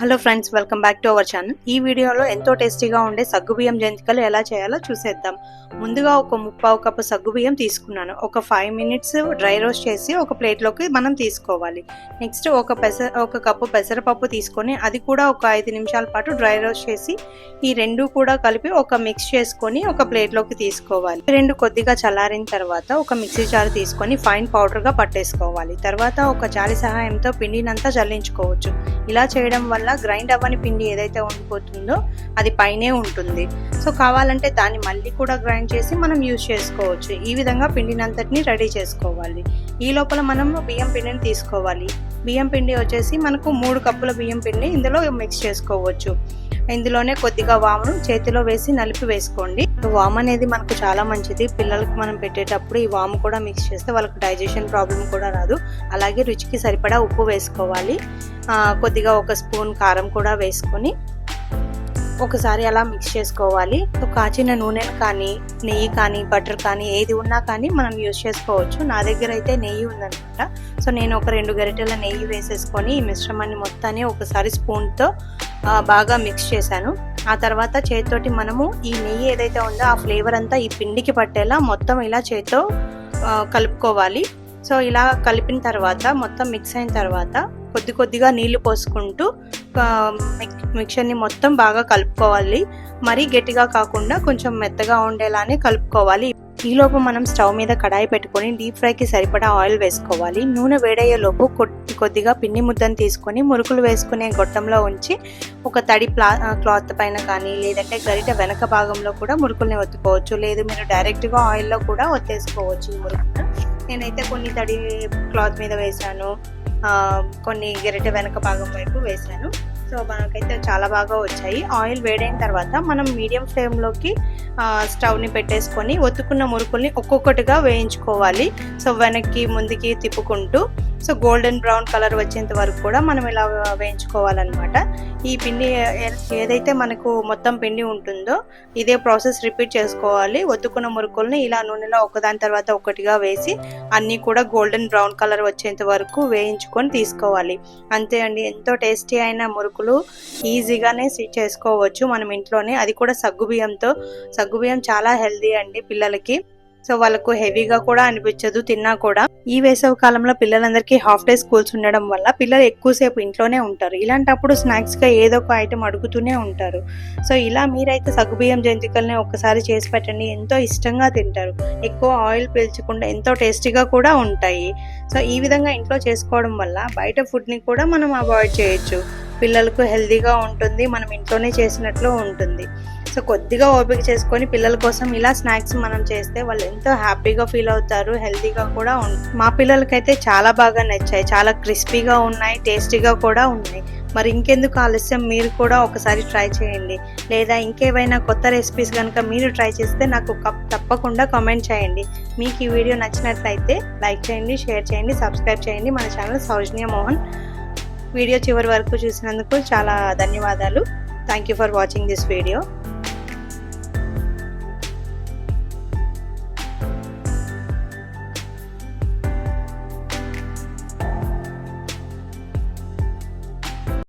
Hello friends welcome back to our channel ఈ వీడియోలో ఎంతో టేస్టీగా ఉండే సగ్గుబియ్యం జంతికలు ఎలా చేయాలో చూసేద్దాం. ముందుగా ఒక ముప్పావు కప్పు సగ్గుబియ్యం తీసుకున్నాను. ఒక ఫైవ్ మినిట్స్ డ్రై రోస్ట్ చేసి ఒక ప్లేట్లోకి మనం తీసుకోవాలి. నెక్స్ట్ ఒక పెసర ఒక కప్పు పెసరపప్పు తీసుకొని అది కూడా ఒక ఐదు నిమిషాల పాటు డ్రై రోస్ట్ చేసి ఈ రెండు కూడా కలిపి ఒక మిక్స్ చేసుకొని ఒక ప్లేట్లోకి తీసుకోవాలి. రెండు కొద్దిగా చల్లారిన తర్వాత ఒక మిక్సీ జార్ తీసుకొని ఫైన్ పౌడర్గా పట్టేసుకోవాలి. తర్వాత ఒక జాలి సహాయంతో పిండినంతా జల్లించుకోవచ్చు ఇలా చేయడం వల్ల గ్రైండ్ అవ్వని పిండి ఏదైతే ఉండిపోతుందో అది పైనే ఉంటుంది. సో కావాలంటే దాన్ని మళ్ళీ కూడా గ్రైండ్ చేసి మనం యూజ్ చేసుకోవచ్చు. ఈ విధంగా పిండినంతటిని రెడీ చేసుకోవాలి. ఈ లోపల మనం బియ్యం పిండిని తీసుకోవాలి. బియ్యం పిండి వచ్చేసి మనకు మూడు కప్పుల బియ్యం పిండి ఇందులో మిక్స్ చేసుకోవచ్చు. ఇందులోనే కొద్దిగా వామును చేతిలో వేసి నలిపి వేసుకోండి. వామ్ అనేది మనకు చాలా మంచిది. పిల్లలకు మనం పెట్టేటప్పుడు ఈ వాము కూడా మిక్స్ చేస్తే వాళ్ళకి డైజెషన్ ప్రాబ్లం కూడా రాదు. అలాగే రుచికి సరిపడా ఉప్పు వేసుకోవాలి. కొద్దిగా ఒక స్పూన్ కారం కూడా వేసుకొని ఒకసారి అలా మిక్స్ చేసుకోవాలి. సో కాచిన నూనెను కానీ నెయ్యి కానీ బటర్ కానీ ఏది ఉన్నా కానీ మనం యూజ్ చేసుకోవచ్చు. నా దగ్గర అయితే నెయ్యి ఉందనమాట సో నేను ఒక రెండు గరిటెల నెయ్యి వేసేసుకొని ఈ మిశ్రమాన్ని మొత్తాన్ని ఒకసారి స్పూన్తో బాగా మిక్స్ చేశాను. ఆ తర్వాత చేతితోటి మనము ఈ నెయ్యి ఏదైతే ఉందో ఆ ఫ్లేవర్ అంతా ఈ పిండికి పట్టేలా మొత్తం ఇలా చేతితో కలుపుకోవాలి. సో ఇలా కలిపిన తర్వాత మొత్తం మిక్స్ అయిన తర్వాత కొద్ది కొద్దిగా నీళ్ళు పోసుకుంటూ మిక్చర్ని మొత్తం బాగా కలుపుకోవాలి. మరీ గట్టిగా కాకుండా కొంచెం మెత్తగా ఉండేలానే కలుపుకోవాలి. ఈలోపు మనం స్టవ్ మీద కడాయి పెట్టుకొని డీప్ ఫ్రైకి సరిపడా ఆయిల్ వేసుకోవాలి. నూనె వేడయ్యేలోపు కొద్ది కొద్దిగా పిండి ముద్దను తీసుకొని మురుకులు వేసుకునే గొట్టంలో ఉంచి ఒక తడి ప్లా క్లాత్ పైన కానీ లేదంటే గరిట వెనక భాగంలో కూడా మురుకుల్ని ఒత్తుకోవచ్చు. లేదు మీరు డైరెక్ట్గా ఆయిల్లో కూడా ఒత్తేసుకోవచ్చు ఈ మురుకులు. నేనైతే కొన్ని తడి క్లాత్ మీద వేశాను. కొన్ని గెరటె వెనక భాగం వైపు వేసాను సో మనకైతే చాలా బాగా వచ్చాయి. ఆయిల్ వేడైన తర్వాత మనం మీడియం ఫ్లేమ్లోకి స్టవ్ని పెట్టేసుకొని ఒత్తుకున్న మురుకుల్ని ఒక్కొక్కటిగా వేయించుకోవాలి. సో వెనక్కి ముందుకి తిప్పుకుంటూ. సో గోల్డెన్ బ్రౌన్ కలర్ వచ్చేంత వరకు కూడా మనం ఇలా వేయించుకోవాలన్నమాట. ఈ పిండి ఏదైతే మనకు మొత్తం పిండి ఉంటుందో ఇదే ప్రాసెస్ రిపీట్ చేసుకోవాలి. ఒత్తుకున్న మురుకుల్ని ఇలా నూనెలో ఒకదాని తర్వాత ఒకటిగా వేసి అన్నీ కూడా గోల్డెన్ బ్రౌన్ కలర్ వచ్చేంత వరకు వేయించుకొని తీసుకోవాలి. అంతే అండి. ఎంతో టేస్టీ అయిన మురుకులు ఈజీగానే చేసుకోవచ్చు మనం ఇంట్లోనే. అది కూడా సగ్గుబియ్యంతో. సగ్గుబియ్యం చాలా హెల్దీ అండి పిల్లలకి. సో వాళ్ళకు హెవీగా కూడా అనిపించదు తిన్నా కూడా. ఈ వేసవి కాలంలో పిల్లలందరికీ హాఫ్ డే స్కూల్స్ ఉండడం వల్ల పిల్లలు ఎక్కువసేపు ఇంట్లోనే ఉంటారు. ఇలాంటప్పుడు స్నాక్స్గా ఏదో ఒక ఐటెం అడుగుతూనే ఉంటారు. సో ఇలా మీరైతే సగ్గుబియ్యం జంతికల్ని ఒక్కసారి చేసి పెట్టండి. ఎంతో ఇష్టంగా తింటారు. ఎక్కువ ఆయిల్ పీల్చకుండా ఎంతో టేస్టీగా కూడా ఉంటాయి. సో ఈ విధంగా ఇంట్లో చేసుకోవడం వల్ల బయట ఫుడ్ని కూడా మనం అవాయిడ్ చేయొచ్చు. పిల్లలకు హెల్తీగా ఉంటుంది. మనం ఇంట్లోనే చేసినట్లు ఉంటుంది. సో కొద్దిగా ఓపిక చేసుకొని పిల్లల కోసం ఇలా స్నాక్స్ మనం చేస్తే వాళ్ళు ఎంతో హ్యాపీగా ఫీల్ అవుతారు హెల్తీగా కూడా ఉంటుంది మా పిల్లలకైతే చాలా బాగా నచ్చాయి. చాలా క్రిస్పీగా ఉన్నాయి టేస్టీగా కూడా ఉన్నాయి. మరి ఇంకెందుకు ఆలస్యం? మీరు కూడా ఒకసారి ట్రై చేయండి. లేదా ఇంకేవైనా కొత్త రెసిపీస్ కనుక మీరు ట్రై చేస్తే నాకు తప్పకుండా కామెంట్ చేయండి. మీకు ఈ వీడియో నచ్చినట్లయితే లైక్ చేయండి షేర్ చేయండి సబ్స్క్రైబ్ చేయండి. మన ఛానల్ సౌజన్య మోహన్. వీడియో చివరి వరకు చూసినందుకు చాలా ధన్యవాదాలు. Thank you for watching this video.